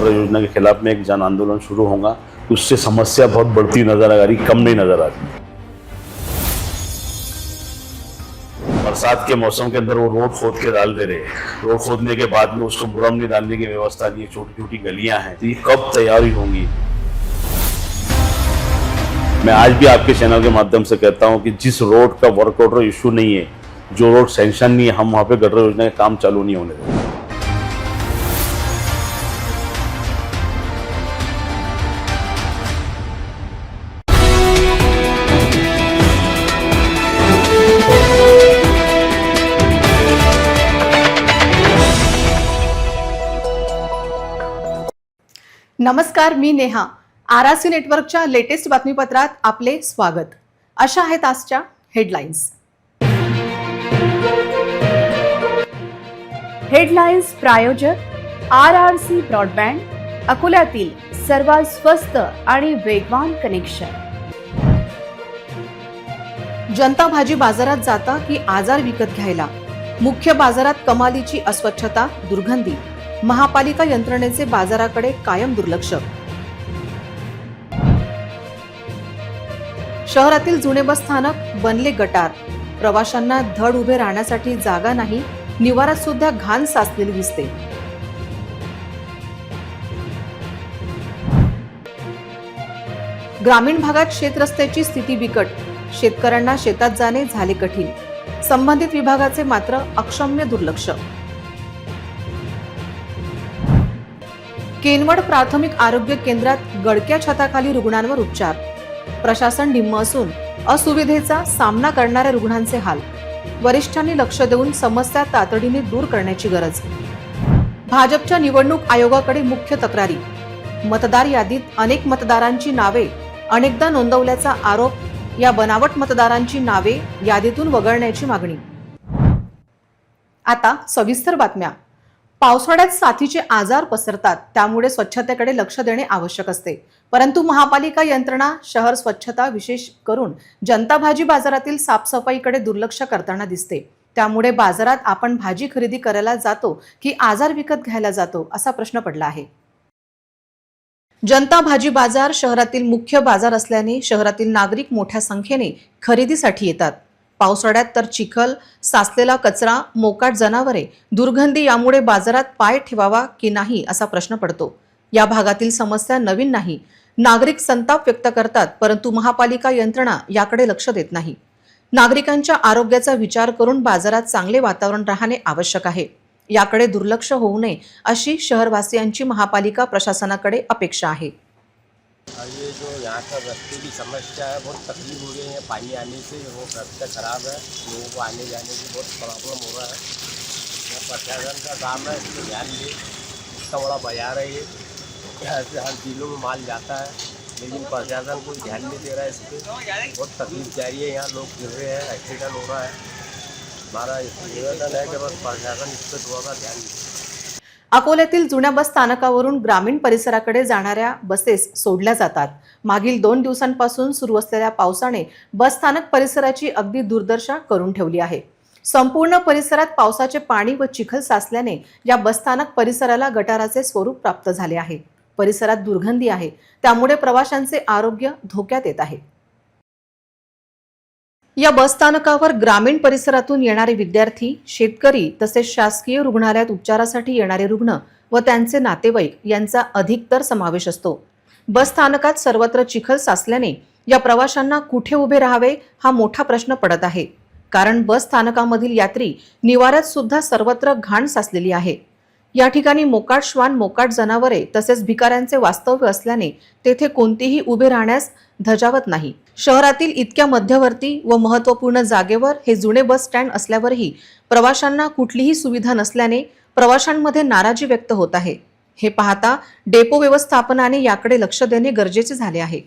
Gutter योजना के खिलाफ में एक जन आंदोलन शुरू होगा। उससे समस्या बहुत बढ़ती नज़र आ रही, कम नहीं नज़र आ रही। बरसात के मौसम के अंदर वो रोड खोद के डाल दे रहे रोड खोदने के बाद में उसको बुरम नहीं डालने की व्यवस्था नहीं छोटी छोटी गलियाँ हैं। तो ये कब तैयारी होंगी? मैं आज भी आपके चैनल के माध्यम से कहता हूँ कि जिस रोड का वर्क ऑर्डर इशू नहीं है, जो रोड सेंशन नहीं है, हम वहाँ पे गटर योजना का काम चालू नहीं होने देंगे नमस्कार मी नेहा. आरासी नेटवर्कच्या लेटेस्ट बातमीपत्रात आपले स्वागत. अशा आहेत आजच्या हेडलाईन्स. हेडलाईन्स प्रायोजक आर आर सी ब्रॉडबँड अकोल्यातील सर्वात स्वस्त आणि वेगवान कनेक्शन. जनता भाजी बाजारात जाता की आजार विकत घ्यायला? मुख्य बाजारात कमालीची अस्वच्छता दुर्गंधी. महापालिका यंत्रणेचे बाजाराकडे कायम दुर्लक्ष. शहरातील जुने बस स्थानक बनले गटार. प्रवाशांना धड उभे राहण्यासाठी जागा नाही निवारात सुद्धा घाण साचलेली दिसते. ग्रामीण भागात शेतरस्त्याची स्थिती बिकट. शेतकऱ्यांना शेतात जाणे झाले कठीण. संबंधित विभागाचे मात्र अक्षम्य दुर्लक्ष. केनवड प्राथमिक आरोग्य केंद्रात गडक्या छताखाली रुग्णांवर उपचार. प्रशासन निम्म असून असुविधेचा सामना करणाऱ्या रुग्णांचे हाल. वरिष्ठांनी लक्ष देऊन समस्या तातडीने दूर करण्याची गरज. भाजपच्या निवडणूक आयोगाकडे मुख्य तक्रारी. मतदार यादीत अनेक मतदारांची नावे अनेकदा नोंदवल्याचा आरोप या बनावट मतदारांची नावे यादीतून वगळण्याची मागणी. आता सविस्तर बातम्या. पावसाळ्यात साथीचे आजार पसरतात त्यामुळे स्वच्छतेकडे लक्ष देणे आवश्यक असते. परंतु महापालिका यंत्रणा शहर स्वच्छता विशेष करून जनता भाजी बाजारातील साफसफाईकडे दुर्लक्ष करताना दिसते. त्यामुळे बाजारात आपण भाजी खरेदी करायला जातो की आजार विकत घ्यायला जातो असा प्रश्न पडला आहे. जनता भाजी बाजार शहरातील मुख्य बाजार असल्याने शहरातील नागरिक मोठ्या संख्येने खरेदीसाठी येतात. पावसाळ्यात तर चिखल साचलेला कचरा मोकाट जनावरे दुर्गंधी यामुळे बाजारात पाय ठेवावा की नाही असा प्रश्न पडतो. या भागातील समस्या नवीन नाही. नागरिक संताप व्यक्त करतात परंतु महापालिका यंत्रणा याकडे लक्ष देत नाही. नागरिकांच्या आरोग्याचा विचार करून बाजारात चांगले वातावरण राहणे आवश्यक आहे. याकडे दुर्लक्ष होऊ नये अशी शहरवासियांची महापालिका प्रशासनाकडे अपेक्षा आहे. और ये जो यहाँ का रास्ते की समस्या है बहुत तकलीफ हो रही है। पानी आने से वो रास्ता खराब है लोगों को आने जाने की बहुत प्रॉब्लम हो रहा है। यहाँ प्रशासन का काम है इसको ध्यान दिए इतना बड़ा बाजार है ये। यहाँ से हर जिलों में माल जाता है लेकिन प्रशासन कोई ध्यान नहीं दे रहा है इस पर बहुत तकलीफ जा रही है यहाँ लोग गिर रहे हैं एक्सीडेंट हो रहा है। हमारा निवेदन है कि बस प्रशासन इस पर थोड़ा सा ध्यान दे। अकोल्यातील जुन्या बस स्थानकावरून ग्रामीण परिसराकडे जाणाऱ्या बसेस सोडल्या जातात. मागील दोन दिवसांपासून सुरू असलेल्या पावसाने बस स्थानक परिसराची अगदी दुर्दशा करून ठेवली आहे. संपूर्ण परिसरात पावसाचे पाणी व चिखल साचल्याने या बसस्थानक परिसराला गटाराचे स्वरूप प्राप्त झाले आहे. परिसरात दुर्गंधी आहे. त्यामुळे प्रवाशांचे आरोग्य धोक्यात येत आहे. या बसस्थानकावर ग्रामीण परिसरातून येणारे विद्यार्थी शेतकरी तसेच शासकीय रुग्णालयात उपचारासाठी येणारे रुग्ण व त्यांचे नातेवाईक यांचा अधिकतर समावेश असतो. बसस्थानकात सर्वत्र चिखल साचल्याने या प्रवाशांना कुठे उभे राहावे हा मोठा प्रश्न पडत आहे. कारण बस स्थानकामधील यात्री निवाऱ्यात सुद्धा सर्वत्र घाण साचलेली आहे. या ठिकाणी मोकाट श्वान मोकाट जनावरे तसेच भिकाऱ्यांचे वास्तव्य असल्याने तेथे कोणतीही उभे राहण्यास धजावत नाही. शहरातील इतक्या मध्यवर्ती व महत्त्वपूर्ण जागेवर हे जुने बस स्टँड असल्यावरही प्रवाशांना कुठलीही सुविधा नसल्याने प्रवाशांमध्ये नाराजी व्यक्त होत आहे. हे पाहता डेपो व्यवस्थापनाने याकडे लक्ष देणे गरजेचे झाले आहे.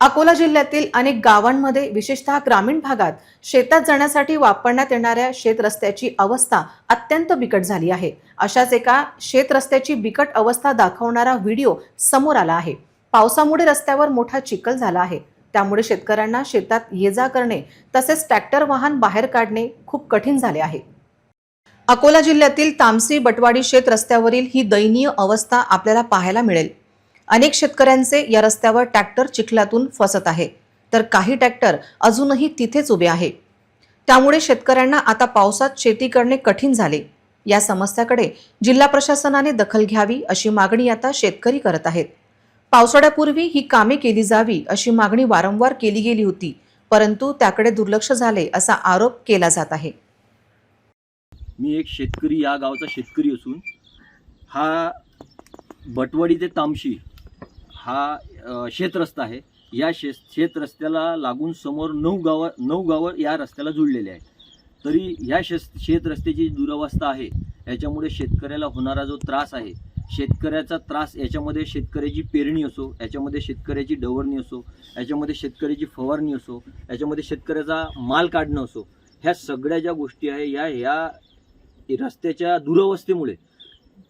अकोला जिल्ह्यातील अनेक गावांमध्ये विशेषतः ग्रामीण भागात शेतात जाण्यासाठी वापरण्यात येणाऱ्या शेत रस्त्याची अवस्था अत्यंत बिकट झाली आहे. अशाच एका शेत रस्त्याची बिकट अवस्था दाखवणारा व्हिडिओ समोर आला आहे. पावसामुळे रस्त्यावर मोठा चिखल झाला आहे. त्यामुळे शेतकऱ्यांना शेतात ये जा करणे तसेच ट्रॅक्टर वाहन बाहेर काढणे खूप कठीण झाले आहे. अकोला जिल्ह्यातील तामसी बटवाडी शेत रस्त्यावरील ही दयनीय अवस्था आपल्याला पाहायला मिळेल. अनेक शेतकऱ्यांचे या रस्त्यावर ट्रॅक्टर चिखलातून फसत आहे. तर काही ट्रॅक्टर अजूनही तिथेच उभे आहे. त्यामुळे शेतकऱ्यांना आता पावसात शेती करणे कठीण झाले. या समस्याकडे जिल्हा प्रशासनाने दखल घ्यावी अशी मागणी आता शेतकरी करत आहेत. पावसाळ्यापूर्वी ही कामे केली जावी अशी मागणी वारंवार केली गेली होती परंतु त्याकडे दुर्लक्ष झाले असा आरोप केला जात आहे. मी एक शेतकरी या गावचा शेतकरी असून हा बटवाडी ते तामशी हा शेतरस्ता आहे. या शे शेत रस्त्याला लागून समोर नऊ गावं नऊ गावं या रस्त्याला जुळलेले आहेत. तरी ह्या शे शेतरस्त्याची दुरावस्था दुरवस्था आहे. याच्यामुळे शेतकऱ्याला होणारा जो त्रास आहे शेतकऱ्याचा त्रास याच्यामध्ये शेतकऱ्याची पेरणी असो याच्यामध्ये शेतकऱ्याची डवरणी असो याच्यामध्ये शेतकऱ्याची फवारणी असो याच्यामध्ये शेतकऱ्याचा माल काढणं असो ह्या सगळ्या ज्या गोष्टी आहे या ह्या रस्त्याच्या दुरवस्थेमुळे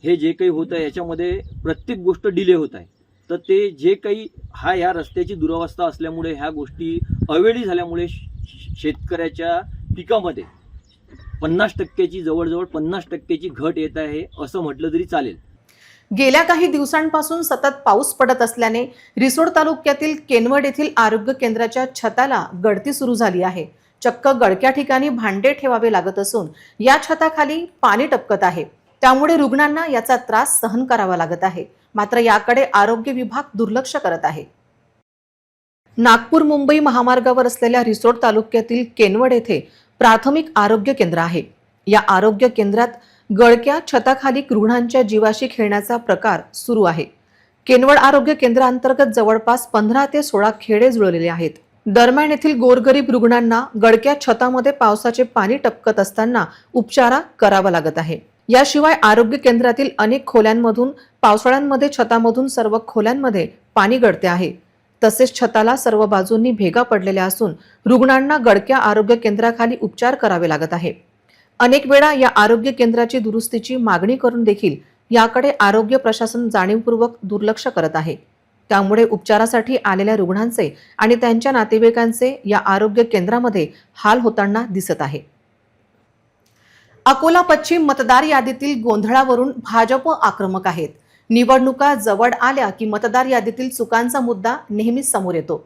हे जे काही होतं आहे याच्यामध्ये प्रत्येक गोष्ट डिले होत आहे. तर ते जे काही हा या रस्त्याची दुरावस्था असल्यामुळे ह्या गोष्टी अवेळी झाल्यामुळे शेतकऱ्याच्या पिकामध्ये पन्नास टक्क्याची जवळजवळ पन्नास टक्क्याची घट येत आहे असं म्हटलं तरी चालेल. गेल्या काही दिवसांपासून सतत पाऊस पडत असल्याने रिसोड तालुक्यातील केनवड येथील आरोग्य केंद्राच्या छताला गळती सुरू झाली आहे. चक्क गडक्या ठिकाणी भांडे ठेवावे लागत असून या छताखाली पाणी टपकत आहे. त्यामुळे रुग्णांना याचा त्रास सहन करावा लागत आहे. मात्र याकडे आरोग्य विभाग दुर्लक्ष करत आहे. नागपूर मुंबई महामार्गावर असलेल्या रिसोड तालुक्यातील केनवड येथे प्राथमिक आरोग्य केंद्र आहे. या आरोग्य केंद्रात गळक्या छताखाली रुग्णांच्या जीवाशी खेळण्याचा प्रकार सुरू आहे. केनवड आरोग्य केंद्राअंतर्गत जवळपास पंधरा ते सोळा खेडे जुळलेले आहेत. दरम्यान येथील गोरगरीब रुग्णांना गडक्या छतामध्ये पावसाचे पाणी टपकत असताना उपचारा करावा लागत आहे. याशिवाय आरोग्य केंद्रातील अनेक खोल्यांमधून पावसाळ्यांमध्ये छतामधून सर्व खोल्यांमध्ये पाणी गळते आहे. तसेच छताला सर्व बाजूंनी भेगा पडलेल्या असून रुग्णांना गडक्या आरोग्य केंद्राखाली उपचार करावे लागत आहे. अनेक वेळा या आरोग्य केंद्राची दुरुस्तीची मागणी करून देखील याकडे आरोग्य प्रशासन जाणीवपूर्वक दुर्लक्ष करत आहे. त्यामुळे उपचारासाठी आलेल्या रुग्णांचे आणि त्यांच्या नातेवाईकांचे या आरोग्य केंद्रामध्ये हाल होताना दिसत आहे. अकोला पश्चिम मतदार यादीतील गोंधळावरून भाजप आक्रमक आहेत. निवडणुका जवळ आल्या की मतदार यादीतील चुकांचा मुद्दा नेहमीच समोर येतो.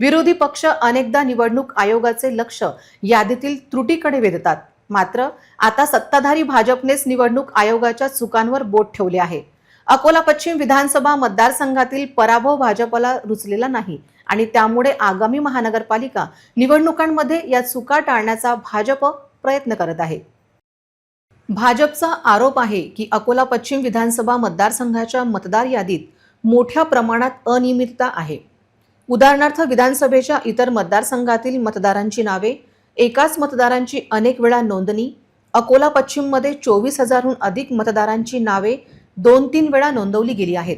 विरोधी पक्ष अनेकदा निवडणूक आयोगाचे लक्ष यादीतील त्रुटीकडे वेधतात. मात्र आता सत्ताधारी भाजपनेच निवडणूक आयोगाच्या चुकांवर बोट ठेवले आहे. अकोला पश्चिम विधानसभा मतदारसंघातील पराभव भाजपला रुचलेला नाही आणि त्यामुळे आगामी महानगरपालिका निवडणुकांमध्ये या चुका टाळण्याचा भाजप प्रयत्न करत आहे. भाजपचा आरोप आहे की अकोला पश्चिम विधानसभा मतदारसंघाच्या मतदार यादीत मोठ्या प्रमाणात अनियमितता आहे. उदाहरणार्थ विधानसभेच्या इतर मतदारसंघातील मतदारांची नावे एकाच मतदारांची अनेक वेळा नोंदणी अकोला पश्चिममध्ये चोवीस हजारहून अधिक मतदारांची नावे दोन तीन वेळा नोंदवली गेली आहेत.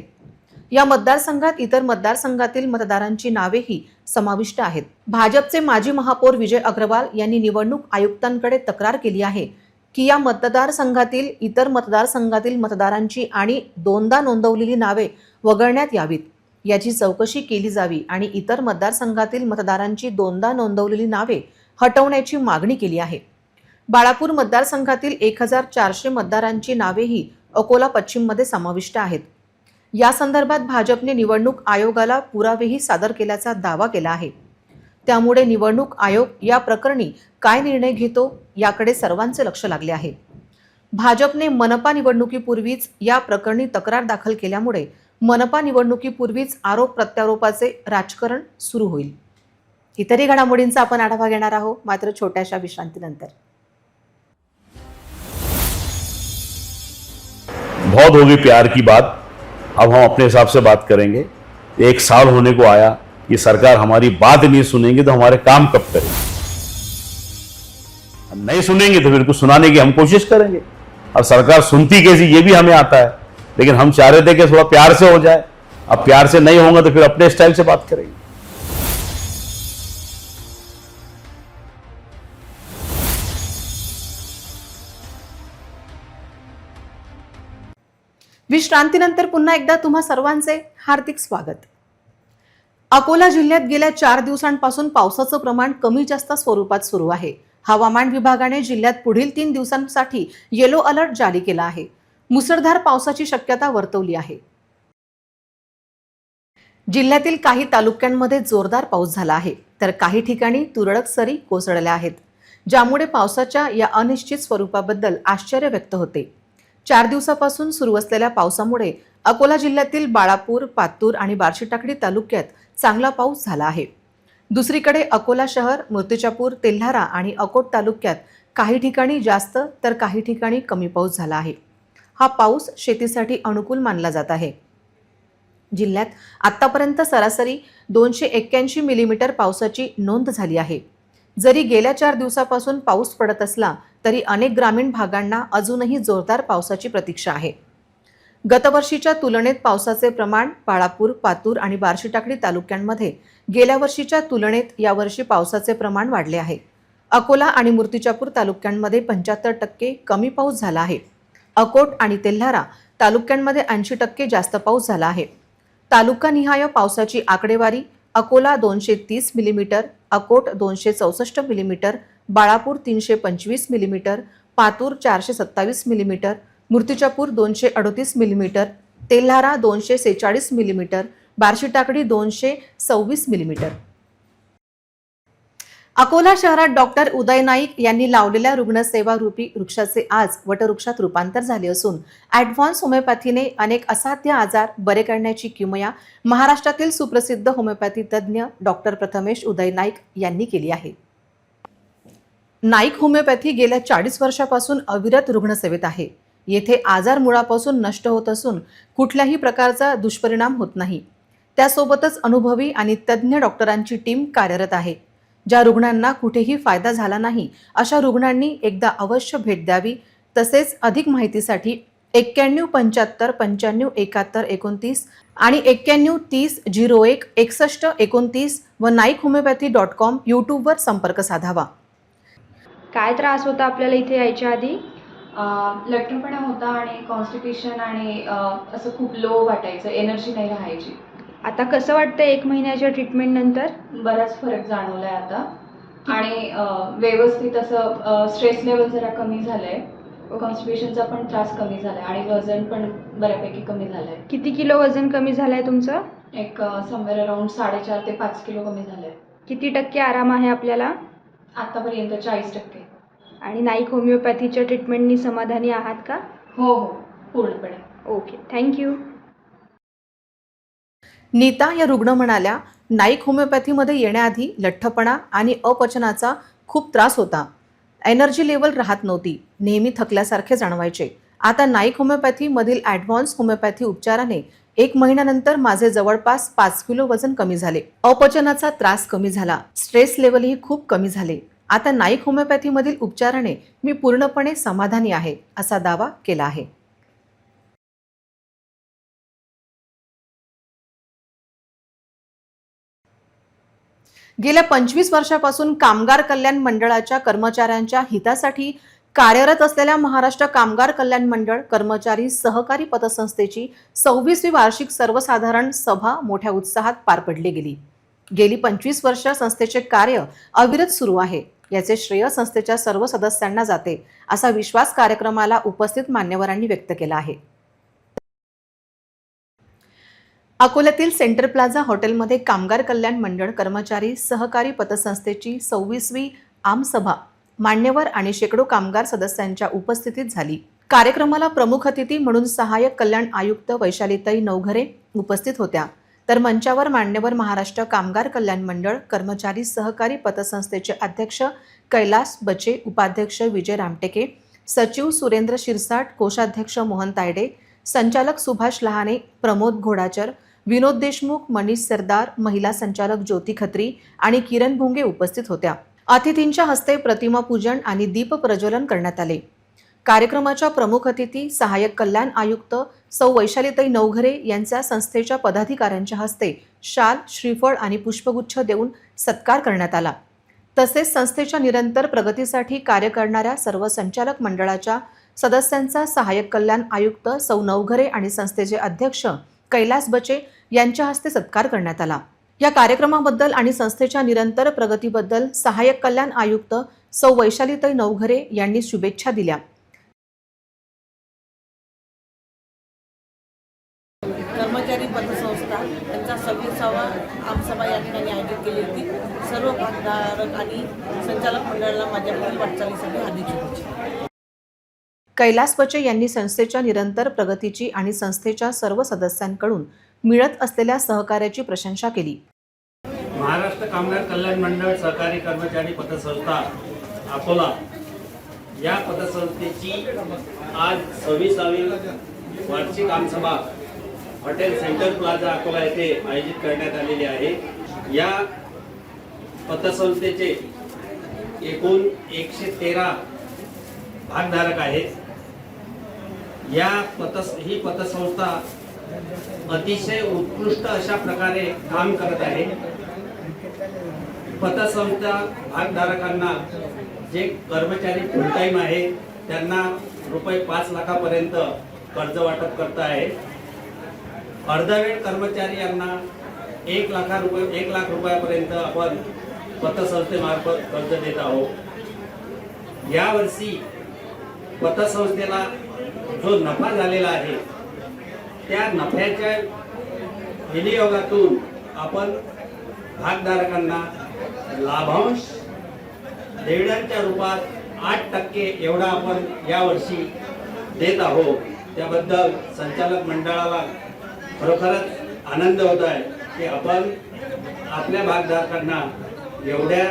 या मतदारसंघात इतर मतदारसंघातील मतदारांची नावेही समाविष्ट आहेत. भाजपचे माजी महापौर विजय अग्रवाल यांनी निवडणूक आयुक्तांकडे तक्रार केली आहे. की या मतदारसंघातील इतर मतदारसंघातील मतदारांची आणि दोनदा नोंदवलेली नावे वगळण्यात यावीत. याची चौकशी केली जावी आणि इतर मतदारसंघातील मतदारांची दोनदा नोंदवलेली नावे हटवण्याची मागणी केली आहे. बाळापूर मतदारसंघातील एक हजार चारशे मतदारांची नावेही अकोला पश्चिममध्ये समाविष्ट आहेत. या संदर्भात भाजपने निवडणूक आयोगाला पुरावेही सादर केल्याचा दावा केला आहे. त्यामुळे निवडणूक आयोग या प्रकरणी काय निर्णय घेतो याकडे सर्वांचे लक्ष लागले आहे. भाजपने मनपा निवडणुकीपूर्वीच या प्रकरणी तक्रार दाखल केल्यामुळे मनपा निवडणुकीपूर्वीच आरोप प्रत्यारोपाचे राजकारण सुरू होईल. इतरही घडामोडींचा आपण आढावा घेणार आहोत मात्र छोट्याशा विश्रांतीनंतर. बहुत होगी प्यार की बात। अब हम अपने हिसाब से बात करेंगे। एक साल होने को आया। ये सरकार हमारी बात नहीं सुनेंगे तो हमारे काम कब करेंगे? नहीं सुनेंगे तो फिर कुछ सुनाने की हम कोशिश करेंगे। अब सरकार सुनती कैसी, ये भी हमें आता है। लेकिन हम चाह रहे थे कि थोड़ा प्यार से हो जाए। अब प्यार से नहीं होगा तो फिर अपने स्टाइल से बात करेंगे। विश्रांतीनंतर पुन्हा एकदा तुम्हा सर्वांचे हार्दिक स्वागत. अकोला जिल्ह्यात गेल्या चार दिवसांपासून पावसाचं प्रमाण कमी जास्त स्वरूपात सुरू आहे. हवामान विभागाने जिल्ह्यात पुढील तीन दिवसांसाठी येलो अलर्ट जारी केला आहे. मुसळधार पावसाची शक्यता वर्तवली आहे. जिल्ह्यातील काही तालुक्यांमध्ये जोरदार पाऊस झाला आहे तर काही ठिकाणी तुरळक सरी कोसळल्या आहेत ज्यामुळे पावसाच्या या अनिश्चित स्वरूपाबद्दल आश्चर्य व्यक्त होते. चार दिवसापासून सुरू असलेल्या पावसामुळे अकोला जिल्ह्यातील बाळापूर पातूर आणि बार्शीटाकडी तालुक्यात चांगला पाऊस झाला आहे. दुसरीकडे अकोला शहर मूर्तिजापूर तेल्हारा आणि अकोट तालुक्यात काही ठिकाणी जास्त तर काही ठिकाणी कमी पाऊस झाला आहे. हा पाऊस शेतीसाठी अनुकूल मानला जात आहे. जिल्ह्यात आत्तापर्यंत सरासरी दोनशे एक्क्याऐंशी मिलीमीटर पावसाची नोंद झाली आहे. जरी गेल्या चार दिवसापासून पाऊस पडत असला तरी अनेक ग्रामीण भागांना अजूनही जोरदार पावसाची प्रतीक्षा आहे. गतवर्षीच्या तुलनेत पावसाचे प्रमाण बाळापूर पातूर आणि बार्शीटाकडी तालुक्यांमध्ये गेल्या वर्षीच्या तुलनेत यावर्षी पावसाचे प्रमाण वाढले आहे. अकोला आणि मूर्तिजापूर तालुक्यांमध्ये पंच्याहत्तर टक्के कमी पाऊस झाला आहे. अकोट आणि तेल्हारा तालुक्यांमध्ये ऐंशी टक्के जास्त पाऊस झाला आहे. तालुकानिहाय पावसाची आकडेवारी अकोला दोनशे तीस मिलीमीटर अकोट दोनशे चौसष्ट मिलीमीटर बाळापूर तीनशे पंचवीस मिलीमीटर पातूर चारशे सत्तावीस मिलीमीटर मूर्तिजापूर दोनशे अडोतीस मिलीमीटर तेल्हारा दोनशे सेहेचाळीस मिलीमीटर बार्शीटाकडी दोनशे सव्वीस मिलीमीटर. अकोला शहरात डॉक्टर उदय नाईक यांनी लावलेल्या रुग्णसेवा रूपी वृक्षाचे आज वटवृक्षात रूपांतर झाले असून ॲडव्हान्स होमिओपॅथीने अनेक असाध्य आजार बरे करण्याची किमया महाराष्ट्रातील सुप्रसिद्ध होमिओपॅथी तज्ज्ञ डॉक्टर प्रथमेश उदय नाईक यांनी केली आहे. नाईक होमिओपॅथी गेल्या चाळीस वर्षापासून अविरत रुग्णसेवेत आहे. येथे आजार मुळापासून नष्ट होत असून कुठल्याही प्रकारचा दुष्परिणाम होत नाही. त्यासोबतच अनुभवी आणि तज्ज्ञ डॉक्टरांची टीम कार्यरत आहे. ज्या रुग्णांना कुठेही फायदा झाला नाही अशा रुग्णांनी एकदा अवश्य भेट द्यावी. तसेच अधिक माहितीसाठी एक्क्याण्णव पंच्याहत्तर पंच्याण्णव एकाहत्तर एकोणतीस आणि एक्क्याण्णव तीस झिरो एक एकसष्ट एकोणतीस व नाईक होमिओपॅथी डॉट कॉम यूट्यूबवर संपर्क साधावा. काय त्रास होता आपल्याला इथे यायच्या आधी? लठ्ठपणा होता आणि कॉन्स्टिपेशन आणि असं खूप लो वाटायचं एनर्जी नाही राहायची. आता कसं वाटतं एक महिन्याच्या ट्रीटमेंट नंतर? बराच फरक जाणवलाय आता. आणि व्यवस्थित असं स्ट्रेस लेवल जरा कमी झालंय. कॉन्स्टिपेशनचा पण त्रास कमी झालाय आणि वजन पण बऱ्यापैकी कमी झालंय. किती किलो वजन कमी झालंय तुमचं? एक समवेअर अराउंड साडेचार ते पाच किलो कमी झालंय. किती टक्के आराम आहे आपल्याला? आतापर्यंत चाळीस टक्के. आणि नाईक होमिओपॅथीच्या ट्रीटमेंटनी समाधानी आहात का? हो हो. पूर्णपणे. ओके. थँक्यू नीता या रुग्ण म्हणाल्या नाईक होमिओपॅथीमध्ये येण्याआधी लठ्ठपणा आणि अपचनाचा खूप त्रास होता. एनर्जी लेवल राहत नव्हती. नेहमी थकल्यासारखे जाणवायचे. आता नाईक होमिओपॅथीमधील ॲडव्हान्स होमिओपॅथी उपचाराने एक महिन्यानंतर माझे जवळपास पाच किलो वजन कमी झाले. अपचनाचा त्रास कमी झाला. स्ट्रेस लेवलही खूप कमी झाले. आता नाईक होमिओपॅथीमधील उपचाराने मी पूर्णपणे समाधानी आहे असा दावा केला आहे. गेल्या पंचवीस वर्षापासून कामगार कल्याण मंडळाच्या कर्मचाऱ्यांच्या हितासाठी कार्यरत असलेल्या महाराष्ट्र कामगार कल्याण मंडळ कर्मचारी सहकारी पतसंस्थेची सव्वीसवी वार्षिक सर्वसाधारण सभा मोठ्या उत्साहात पार पडली गेली. गेली पंचवीस वर्ष संस्थेचे कार्य अविरत सुरू आहे. याचे श्रेय संस्थेच्या सर्व सदस्यांना जाते असा विश्वास कार्यक्रमाला उपस्थित मान्यवरांनी व्यक्त केला आहे. अकोल्यातील सेंटर प्लाझा हॉटेलमध्ये कामगार कल्याण मंडळ कर्मचारी सहकारी पतसंस्थेची सव्वीसवी आमसभा मान्यवर आणि शेकडो कामगार सदस्यांच्या उपस्थितीत झाली. कार्यक्रमाला प्रमुख अतिथी म्हणून सहाय्यक कल्याण आयुक्त वैशालीताई नवघरे उपस्थित होत्या. तर मंचावर मान्यवर महाराष्ट्र कामगार कल्याण मंडळ कर्मचारी सहकारी पतसंस्थेचे अध्यक्ष कैलास बचे उपाध्यक्ष विजय रामटेके सचिव सुरेंद्र शिरसाट कोषाध्यक्ष मोहन तायडे संचालक सुभाष लहाने प्रमोद घोडाचर विनोद देशमुख मनीष सरदार महिला संचालक ज्योती खत्री आणि किरण भुंगे उपस्थित होत्या. अतिथींच्या हस्ते प्रतिमा पूजन आणि दीप प्रज्वलन करण्यात आले. कार्यक्रमाच्या प्रमुख अतिथी सहाय्यक कल्याण आयुक्त सौ वैशालीताई नवघरे यांचा संस्थेच्या पदाधिकाऱ्यांच्या हस्ते शाल श्रीफळ आणि पुष्पगुच्छ देऊन सत्कार करण्यात आला. तसेच संस्थेच्या निरंतर प्रगतीसाठी कार्य करणाऱ्या सर्व संचालक मंडळाच्या सदस्यांचा सहाय्यक कल्याण आयुक्त सौ नवघरे आणि संस्थेचे अध्यक्ष कैलास बचे यांच्या हस्ते सत्कार करण्यात आला. या कार्यक्रमाबद्दल आणि संस्थेच्या निरंतर प्रगतीबद्दल सहाय्यक कल्याण आयुक्त सौ वैशालीताई नवघरे यांनी शुभेच्छा दिल्या कर्मचारी पतसंस्था त्यांचा सव्वीसावा आमसभा या ठिकाणी आयोजित केली होती सर्व भागधारक आणि संचालक मंडळाला माझ्या पुढील वाटचालीसाठी हार्दिक शुभेच्छा कैलास बचे यांनी संस्थेच्या निरंतर प्रगतीची आणि संस्थेच्या सर्व सदस्यांकडून मिळत असलेल्या सहकार्याची प्रशंसा केली. महाराष्ट्र कामगार कल्याण मंडळ सहकारी कर्मचारी पतसंस्था अकोला या पतसंस्थेची आज सव्वीसावी वार्षिक आमसभा हॉटेल सेंटर प्लाझा अकोला येथे आयोजित करण्यात आलेली आहे. या पतसंस्थेचे एकूण एकशे तेरा भागधारक आहेत. या पतस ही पतसंस्था अतिशय उत्कृष्ट अशा प्रकारे काम करत आहे. पतसंस्था भागधारकांना जे कर्मचारी फुल टाईम आहे त्यांना रुपये पाच लाखापर्यंत कर्ज वाटप करत आहे. अर्धवेळ कर्मचारी यांना एक लाखा रुपये एक लाख रुपयापर्यंत आपण पतसंस्थेमार्फत कर्ज देत आहोत. यावर्षी पतसंस्थेला जो नफा झालेला आहे त्या नफ्याच्या विनियोगातून आपण भागधारकांना लाभांश डिव्हिडंडच्या रूपात आठ टक्के एवढा आपण यावर्षी देत आहोत. त्याबद्दल संचालक मंडळाला खरोखरच आनंद होत आहे की आपण आपल्या भागधारकांना एवढ्या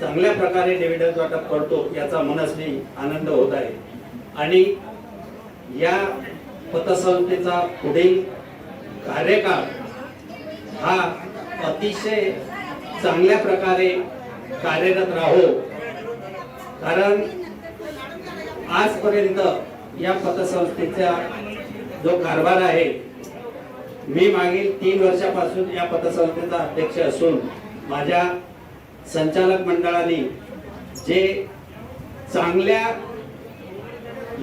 चांगल्या प्रकारे डिव्हिडंड वाटप करतो याचा मनस्वी आनंद होत आहे. आणि या पतसंस्थेचा पुढील कार्यकाळ हा अतिशय चांगल्या प्रकारे कार्यरत राहो. कारण आजपर्यंत या पतसंस्थेचा जो कारभार आहे मी मागील तीन वर्षापासून या पतसंस्थेचा अध्यक्ष असून माझ्या संचालक मंडळाने जे चांगल्या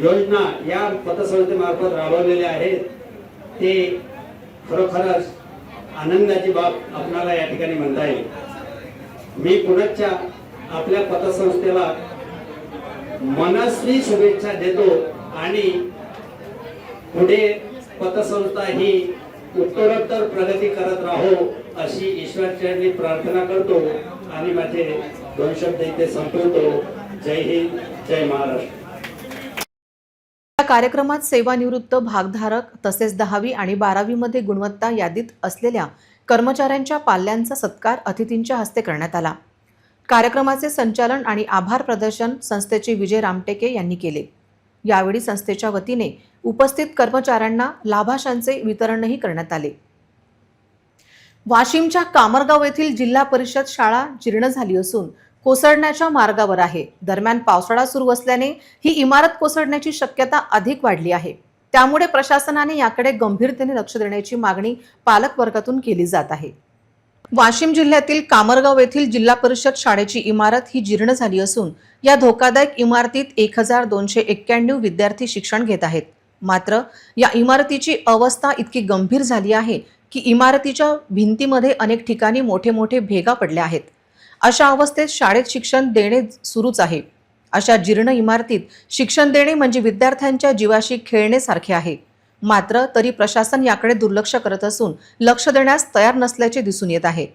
योजना या पतसंस्थेमार्फत राबवलेल्या आहेत. ते खरोखरच आनंदाची बाब आपणाला या ठिकाणी म्हणता येईल. मी पुण्याच्या आपल्या पतसंस्थेला मनस्वी शुभेच्छा देतो आणि पुढे पतसंस्था ही उत्तरोत्तर प्रगती करत राहो अशी ईश्वरचरणी प्रार्थना करतो आणि माझे दोन शब्द इथे संपवतो. जय हिंद जय महाराष्ट्र. कार्यक्रमात सेवानिवृत्त भागधारक तसेच दहावी आणि बारावीमध्ये गुणवत्ता यादीत असलेल्या कर्मचाऱ्यांच्या पाल्यांचा सत्कार अतिथींच्या हस्ते करण्यात आला. कार्यक्रमाचे संचालन आणि आभार प्रदर्शन संस्थेचे विजय रामटेके यांनी केले. यावेळी संस्थेच्या वतीने उपस्थित कर्मचाऱ्यांना लाभांशांचे वितरणही करण्यात आले. वाशिमच्या कामरगाव येथील जिल्हा परिषद शाळा जीर्ण झाली असून कोसळण्याच्या मार्गावर आहे. दरम्यान पावसाळा सुरू असल्याने ही इमारत कोसळण्याची शक्यता अधिक वाढली आहे. त्यामुळे प्रशासनाने याकडे गंभीरतेने लक्ष देण्याची मागणी पालक वर्गातून केली जात आहे. वाशिम जिल्ह्यातील कामरगाव येथील जिल्हा परिषद शाळेची इमारत ही जीर्ण झाली असून या धोकादायक इमारतीत एक हजार दोनशे एक्क्याण्णव विद्यार्थी शिक्षण घेत आहेत. मात्र या इमारतीची अवस्था इतकी गंभीर झाली आहे की इमारतीच्या भिंतीमध्ये अनेक ठिकाणी मोठे मोठे भेगा पडल्या आहेत. अशा अवस्थेत शाळेत शिक्षण देणे सुरूच आहे. अशा जीर्ण इमारतीत शिक्षण देणे म्हणजे विद्यार्थ्यांच्या जीवाशी खेळण्यासारखे आहे. मात्र तरी प्रशासन याकडे दुर्लक्ष करत असून लक्ष देण्यास तयार नसल्याचे दिसून येत आहे.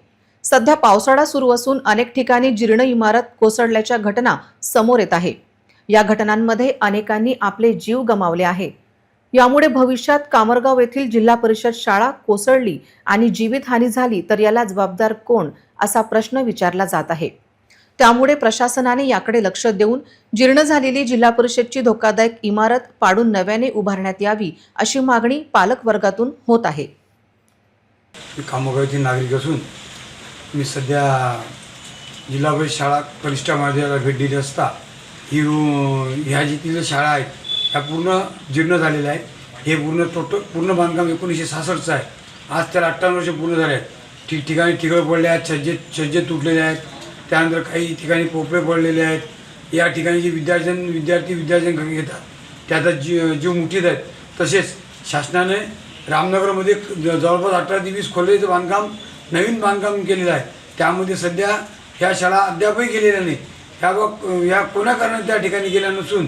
सध्या पावसाळा सुरू असून अनेक ठिकाणी जीर्ण इमारत कोसळल्याच्या घटना समोर येत आहे. या घटनांमध्ये अनेकांनी आपले जीव गमावले आहे. यामुळे भविष्यात कामरगाव येथील जिल्हा परिषद शाळा कोसळली आणि जीवितहानी झाली तर याला जबाबदार कोण असा प्रश्न विचारला जात आहे. त्यामुळे प्रशासनाने याकडे लक्ष देऊन जीर्ण झालेली जिल्हा परिषदची धोकादायक इमारत पाडून नव्याने उभारण्यात यावी अशी मागणी पालक वर्गातून होत आहे. कामगावचे नागरिक असून मी सध्या जिल्हा परिषद शाळा कनिष्ठ महाविद्यालयाला भेट दिली असता ही ह्या जी शाळा आहेत ह्या पूर्ण जीर्ण झालेल्या आहेत. हे पूर्ण टोटल पूर्ण बांधकाम एकोणीसशे सहासष्टचं आहे. आज त्याला अठ्ठावन्न वर्ष पूर्ण झाले आहेत. ठिकठिकाणी ठिगळ पडले आहेत छज्जे छज्जे तुटलेले आहेत. त्यानंतर काही ठिकाणी पोपळे पडलेले आहेत. या ठिकाणी जे विद्यार्थी विद्यार्थी विद्यार्थ्यांकडे घेतात त्याचा जी जीव मुठीत आहेत. तसेच शासनाने रामनगरमध्ये ज- जवळपास अठरा ते वीस खोलेचं बांधकाम नवीन बांधकाम केलेलं आहे. त्यामध्ये सध्या ह्या शाळा अद्यापही केलेल्या नाही ह्या व या कोणा कारणाने त्या ठिकाणी गेल्या नसून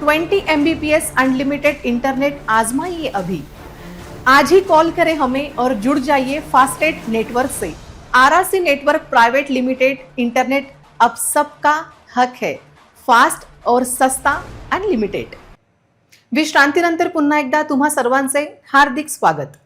Twenty M B P S unlimited internet आजमाइए अभी। आज ही कॉल करें हमें और जुड़ जाइए फास्टेट नेटवर्क से। RRC network private limited internet अब सबका हक है। फास्ट और सस्ता अनलिमिटेड विश्रांतीनंतर पुन्हा एकदा तुम्हा सर्वांचे हार्दिक स्वागत।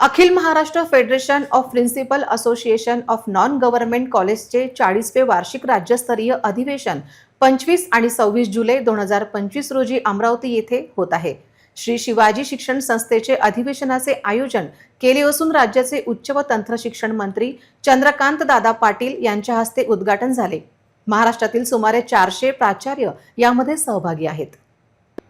अखिल Maharashtra federation of principal association of non government कॉलेजचे चाळीसवे वार्षिक राज्यस्तरीय अधिवेशन पंचवीस आणि सव्वीस जुलै दोन हजार पंचवीस रोजी अमरावती येथे होत आहे. श्री शिवाजी शिक्षण संस्थेचे अधिवेशनाचे आयोजन केले असून राज्याचे उच्च व तंत्र शिक्षण मंत्री चंद्रकांत दादा पाटील यांच्या हस्ते उद्घाटन झाले. महाराष्ट्रातील सुमारे चारशे प्राचार्य यामध्ये सहभागी आहेत.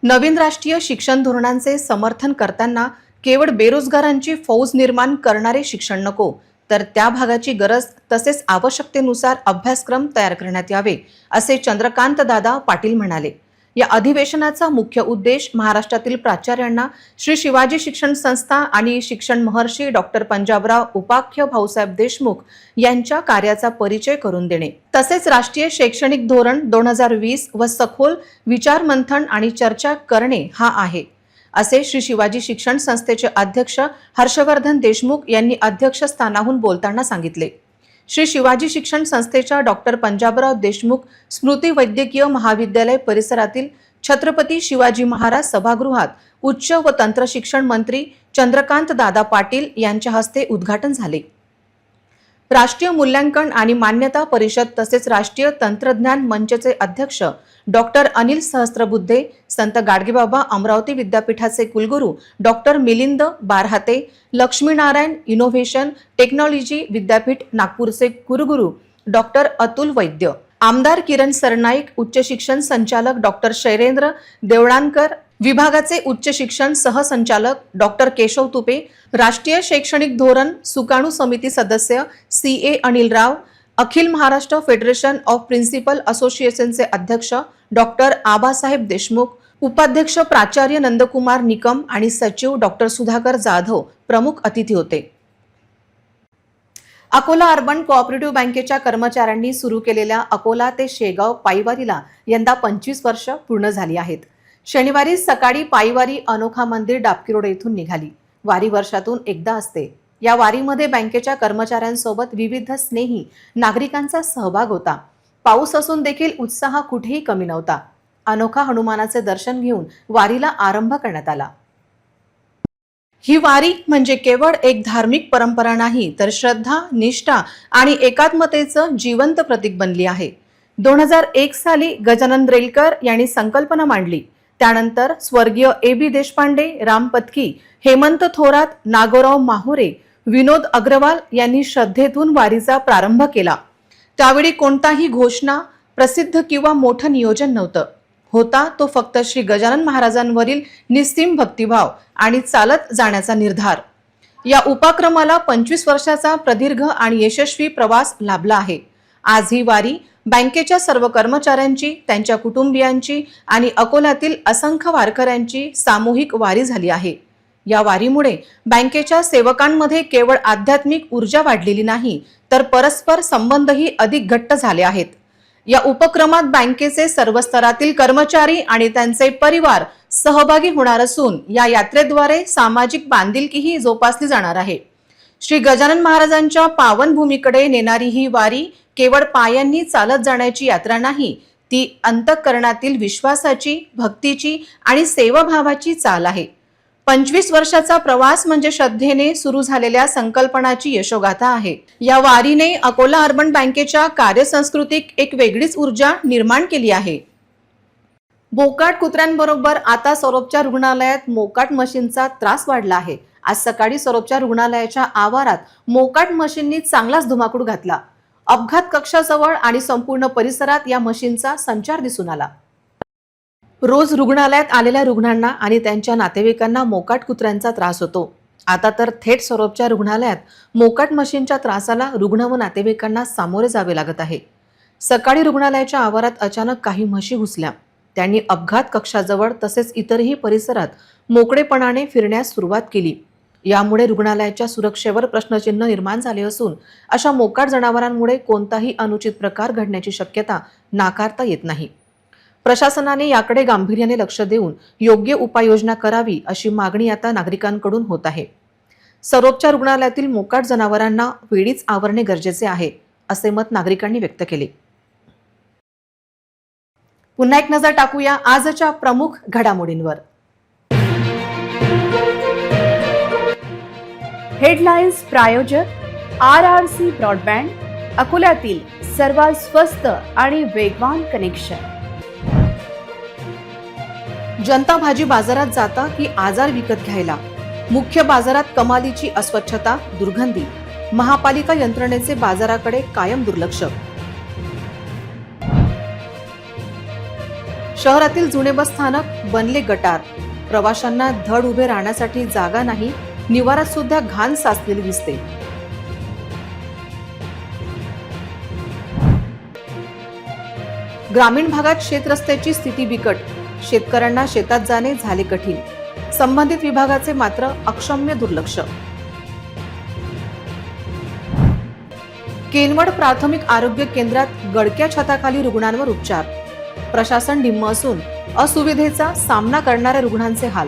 नवीन राष्ट्रीय शिक्षण धोरणांचे समर्थन करताना केवळ बेरोजगारांची फौज निर्माण करणारे शिक्षण नको तर त्या भागाची गरज तसेच आवश्यकतेनुसार अभ्यासक्रम तयार करण्यात यावे असे चंद्रकांत दादा पाटील म्हणाले. या अधिवेशनाचा मुख्य उद्देश महाराष्ट्रातील प्राचार्यांना श्री शिवाजी शिक्षण संस्था आणि शिक्षण महर्षी डॉक्टर पंजाबराव उपाख्य भाऊसाहेब देशमुख यांच्या कार्याचा परिचय करून देणे. तसेच राष्ट्रीय शैक्षणिक धोरण दोन हजार वीस व सखोल विचारमंथन आणि चर्चा करणे हा आहे. असे श्री शिवाजी शिक्षण संस्थेचे अध्यक्ष हर्षवर्धन देशमुख यांनी अध्यक्षस्थानाहून बोलताना सांगितले. श्री शिवाजी शिक्षण संस्थेच्या डॉक्टर पंजाबराव देशमुख स्मृती वैद्यकीय महाविद्यालय परिसरातील छत्रपती शिवाजी महाराज सभागृहात उच्च व तंत्र शिक्षण मंत्री चंद्रकांत दादा पाटील यांच्या हस्ते उद्घाटन झाले. राष्ट्रीय मूल्यांकन आणि मान्यता परिषद तसेच राष्ट्रीय तंत्रज्ञान मंचचे अध्यक्ष डॉक्टर अनिल सहस्त्रबुद्धे संत गाडगेबाबा अमरावती विद्यापीठाचे कुलगुरू doctor Milind Barhate Laxminarayan innovation technology विद्यापीठ नागपूरचे कुलगुरू डॉक्टर अतुल वैद्य. आमदार किरण सरनाईक उच्च शिक्षण संचालक डॉक्टर शैलेंद्र देवळानकर विभागाचे उच्च शिक्षण सहसंचालक डॉक्टर केशव तुपे राष्ट्रीय शैक्षणिक धोरण सुकाणू समिती सदस्य सी ए अनिल राव अखिल महाराष्ट्र फेडरेशन ऑफ प्रिन्सिपल असोसिएशनचे अध्यक्ष डॉक्टर आबासाहेब देशमुख उपाध्यक्ष प्राचार्य नंदकुमार निकम आणि सचिव डॉक्टर सुधाकर जाधव प्रमुख अतिथी होते. अकोला अर्बन कोऑपरेटिव्ह बँकेच्या कर्मचाऱ्यांनी सुरू केलेल्या अकोला ते शेगाव पायवारीला यंदा पंचवीस वर्ष पूर्ण झाली आहेत. शनिवारी सकाळी पायवारी अनोखा मंदिर डाबकी रोड येथून निघाली. वारी वर्षातून एकदा असते. या वारीमध्ये बँकेच्या कर्मचाऱ्यांसोबत विविध स्नेही नागरिकांचा सहभाग होता. पाऊस असून देखील उत्साह कुठेही कमी नव्हता. अनोखा हनुमानाचे दर्शन घेऊन वारीला आरंभ करण्यात आला. ही वारी म्हणजे केवळ एक धार्मिक परंपरा नाही तर श्रद्धा निष्ठा आणि एकात्मतेचं जिवंत प्रतीक बनली आहे. दोन हजार एक साली गजानन रेलकर यांनी संकल्पना मांडली. त्यानंतर स्वर्गीय ए बी देशपांडे राम पत्की हेमंत थोरात नागोराव माहुरे विनोद अग्रवाल यांनी श्रद्धेतून वारीचा प्रारंभ केला. त्यावेळी कोणताही घोषणा प्रसिद्ध किंवा मोठं नियोजन नव्हतं. होता तो फक्त श्री गजानन महाराजांवरील निस्सीम भक्तिभाव आणि चालत जाण्याचा निर्धार. या उपक्रमाला पंचवीस वर्षाचा प्रदीर्घ आणि यशस्वी प्रवास लाभला आहे. आज ही वारी बँकेच्या सर्व कर्मचाऱ्यांची त्यांच्या कुटुंबियांची आणि अकोल्यातील असंख्य वारकऱ्यांची सामूहिक वारी झाली आहे. या वारीमुळे बँकेच्या सेवकांमध्ये केवळ आध्यात्मिक ऊर्जा वाढलेली नाही तर परस्पर संबंधही अधिक घट्ट झाले आहेत. या उपक्रमात बँकेचे सर्व स्तरातील कर्मचारी आणि त्यांचे परिवार सहभागी होणार असून या यात्रेद्वारे सामाजिक बांधिलकीही जोपासली जाणार आहे. श्री गजानन महाराजांच्या पावनभूमीकडे नेणारी ही वारी केवळ पायांनी चालत जाण्याची यात्रा नाही ती अंतःकरणातील विश्वासाची भक्तीची आणि सेवाभावाची चाल आहे. पंचवीस वर्षाचा प्रवास म्हणजे श्रद्धेने सुरू झालेल्या संकल्पनाची यशोगाथा आहे. या वारीने अकोला अर्बन बँकेच्या कार्यसंस्कृतीत एक वेगळीच ऊर्जा निर्माण केली आहे. बोकाट कुत्र्यांबरोबर आता सौरभच्या रुग्णालयात मोकाट मशीनचा त्रास वाढला आहे. आज सकाळी सौरभच्या रुग्णालयाच्या आवारात मोकाट मशीननी चांगलाच धुमाकूळ घातला. अपघात कक्षाजवळ आणि संपूर्ण परिसरात या मशीनचा संचार दिसून आला. रोज रुग्णालयात आलेल्या रुग्णांना आणि त्यांच्या नातेवाईकांना मोकाट कुत्र्यांचा त्रास होतो. आता तर थेट स्वरूपच्या रुग्णालयात मोकाट मशीनच्या त्रासाला रुग्ण व नातेवाईकांना सामोरे जावे लागत आहे. सकाळी रुग्णालयाच्या आवारात अचानक काही म्हशी घुसल्या. त्यांनी अपघात कक्षाजवळ तसेच इतरही परिसरात मोकळेपणाने फिरण्यास सुरुवात केली. यामुळे रुग्णालयाच्या सुरक्षेवर प्रश्नचिन्ह निर्माण झाले असून अशा मोकाट जनावरांमुळे कोणताही अनुचित प्रकार घडण्याची शक्यता नाकारता येत नाही. प्रशासनाने याकडे गांभीर्याने लक्ष देऊन योग्य उपाययोजना करावी अशी मागणी आता नागरिकांकडून होत आहे. सरोपच्या रुग्णालयातील मोकाट जनावरांना वेळीच आवरणे गरजेचे आहे असे मत नागरिकांनी व्यक्त केले. पुन्हा एक नजर टाकूया आजच्या प्रमुख घडामोडींवर. हेडलाईन्स प्रायोजक आर आर सी ब्रॉडबँड अकोल्यातील सर्वात स्वस्त आणि वेगवान कनेक्शन. जनता भाजी बाजारात जाता की आजार विकत घ्यायला. मुख्य बाजारात कमालीची अस्वच्छता दुर्गंधी. महापालिका यंत्रणेचे बाजाराकडे कायम दुर्लक्ष. शहरातील जुने बस स्थानक बनले गटार. प्रवाशांना धड उभे राहण्यासाठी जागा नाही निवारात सुद्धा घाण साचलेली दिसते. ग्रामीण भागात शेतरस्त्याची स्थिती बिकट. शेतकऱ्यांना शेतात जाणे झाले कठीण. संबंधित विभागाचे मात्र अक्षम्य दुर्लक्ष. केनवड प्राथमिक आरोग्य केंद्रात गडक्या छताखाली रुग्णांवर उपचार. प्रशासन निम्म असून असुविधेचा सामना करणाऱ्या रुग्णांचे हाल.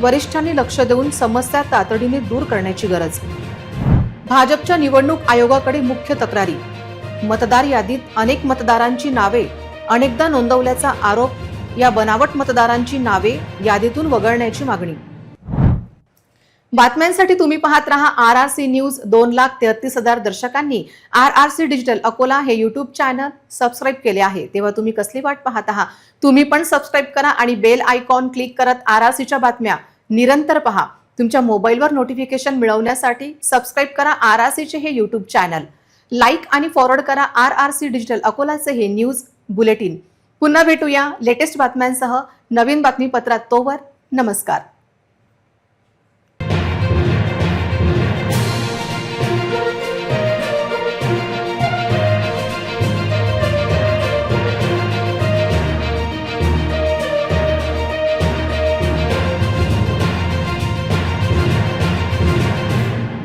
वरिष्ठांनी लक्ष देऊन समस्या तातडीने दूर करण्याची गरज. भाजपच्या निवडणूक आयोगाकडे मुख्य तक्रारी. मतदार यादीत अनेक मतदारांची नावे अनेकदा नोंदवल्याचा आरोप या बनावट मतदारांची नावे यादीतून वगळण्याची मागणी. बातम्यांसाठी तुम्ही पाहत रहा आर आर सी न्यूज दोन लाख तेहतीस हजार दर्शकांनी R R C digital Akola हे युट्यूब चॅनल सबस्क्राईब केले आहे. तेव्हा तुम्ही कसली वाट पाहत आहात? तुम्ही पण सबस्क्राईब करा आणि बेल आयकॉन क्लिक करत आर आर सीच्या बातम्या निरंतर पहा. तुमच्या मोबाईलवर नोटिफिकेशन मिळवण्यासाठी सबस्क्राईब करा आर आर सीचे हे युट्यूब चॅनल लाईक आणि फॉरवर्ड करा आर आर सी डिजिटल अकोलाचे हे न्यूज बुलेटिन पुन्हा भेटूया लेटेस्ट बातम्यांसह नवीन बातमीपत्रात तोवर नमस्कार.